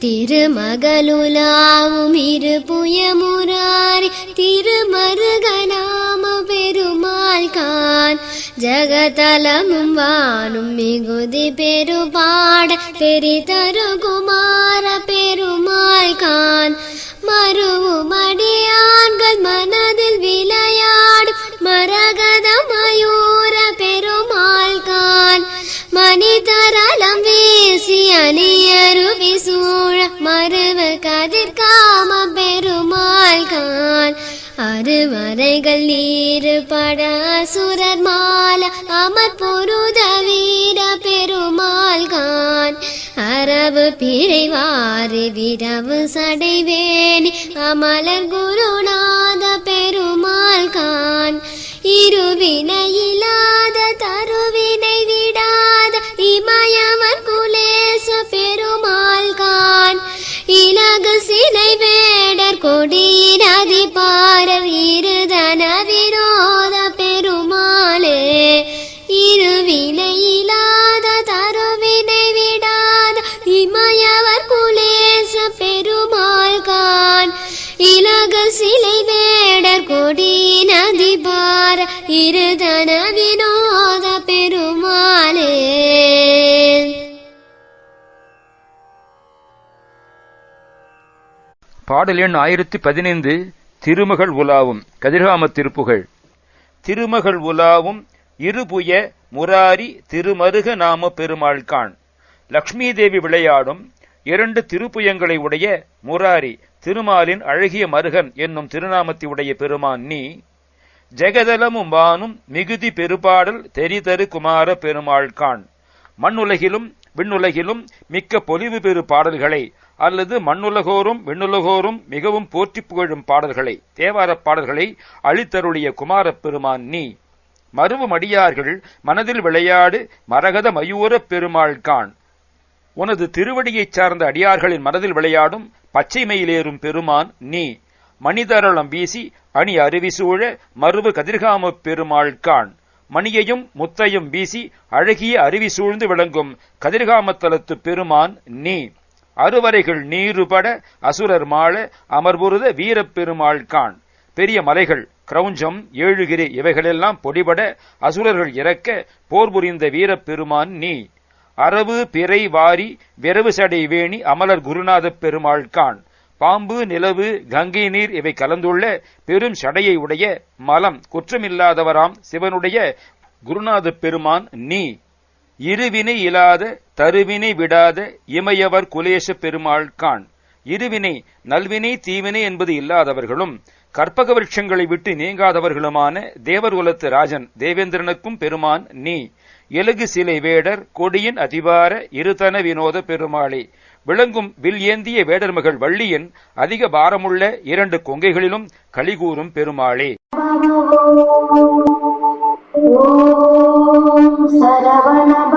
திருமகளுலாவும் இருபுயமுராரி ஜகதலமும் வானும் மிகுதி பெருபாட தெரிதரு குமார பெருமாள் கான். மருவும் அடியான்கள் மனதில் விளையாடும் மரகத மயூர பெருமாள் கான். மனிதரலம் வீசி அணியருவி சூழ மருவ கதிர்காம அருவரைகள் நீருபட சுரர் மால அமர் பொருத வீர பெருமாள்கான் அரபு அரவு விரவு சடைவேணி அமலர் குருநாத பெருமாள்கான் இருவினையில்லாத தருவினை விடாத இமயவன் குலேச பெருமாள்கான் இலகு சிலை வேடர் கொடியினதி பாரர் இரு இருதன விரோத பெருமாளே இருவினையில்லாத தருவினை விடாத இமயவர் குலேச பெருமாள் கான். இலக சிலை வேடர் கொடி அதிபார இருதன வினோத பெருமாளே. பாடல் எண் ஆயிரத்தி பதினைந்து திருமகள் உலாவும் கதிர்காம திருப்புகழ் திருமகள் உலாவும் இருபுய முராரி திருமருக நாம பெருமாள் காண். லக்ஷ்மி தேவி விளையாடும் இரண்டு திருப்புயங்களை உடைய முராரி திருமாலின் அழகிய மருகன் என்னும் திருநாமத்தை உடைய பெருமான் நீ. ஜெகதலமும் வானும் மிகுதி பெருபாடல் தெரிதரு குமார பெருமாள்கான் மண்ணுலகிலும் விண்ணுலகிலும் மிக்க பொலிவு பெறு பாடல்களை அல்லது மண்ணுலகோரும் விண்ணுலகோரும் மிகவும் போற்றி புகழும் பாடல்களை தேவாரப் பாடல்களை அளித்தருளிய குமாரப் பெருமான் நீ. மருவமடியார்கள் மனதில் விளையாடு மரகத மயூரப் பெருமாள் கான் உனது திருவடியைச் சார்ந்த அடியார்களின் மனதில் விளையாடும் பச்சை மயிலேறும் பெருமான் நீ. மணிதரளம் வீசி அணி அருவி சூழ மருவு கதிர்காமப் பெருமாள் கான் மணியையும் முத்தையும் வீசி அழகிய அருவி சூழ்ந்து விளங்கும் கதிர்காமத்தலத்து பெருமான் நீ. அறுவரைகள் நீருபட அசுரர் மாள அமர்புருத வீரப்பெருமாள் காண். பெரிய மலைகள் கிரௌஞ்சம் ஏழுகிரி இவைகளெல்லாம் பொடிபட அசுரர்கள் இறக்க போர் புரிந்த வீரப்பெருமான் நீ. அரவு பிறை வாரி விரவு சடை வேணி அமலர் குருநாதப் பெருமாள் காண். பாம்பு நிலவு கங்கை நீர் இவை கலந்துள்ள பெரும் சடையை உடைய மலம். குற்றமில்லாதவராம் சிவனுடைய குருநாதப் பெருமான் நீ. இருவினை இலாத தருவினை விடாத இமையவர் குலேச பெருமாள் கான் இருவினை நல்வினை தீவினை என்பது இல்லாதவர்களும் கற்பக விருட்சங்களை விட்டு நீங்காதவர்களுமான தேவர் உலத்து ராஜன் தேவேந்திரனுக்கும் பெருமான் நீ. எலுகு சிலை வேடர் கொடியின் அதிபார இருதன வினோத பெருமாளே. விளங்கும் வில் ஏந்திய வேடர் மகள் வள்ளியின் அதிக பாரமுள்ள இரண்டு கொங்கைகளிலும் கலிகூறும் பெருமாளே. Navanava.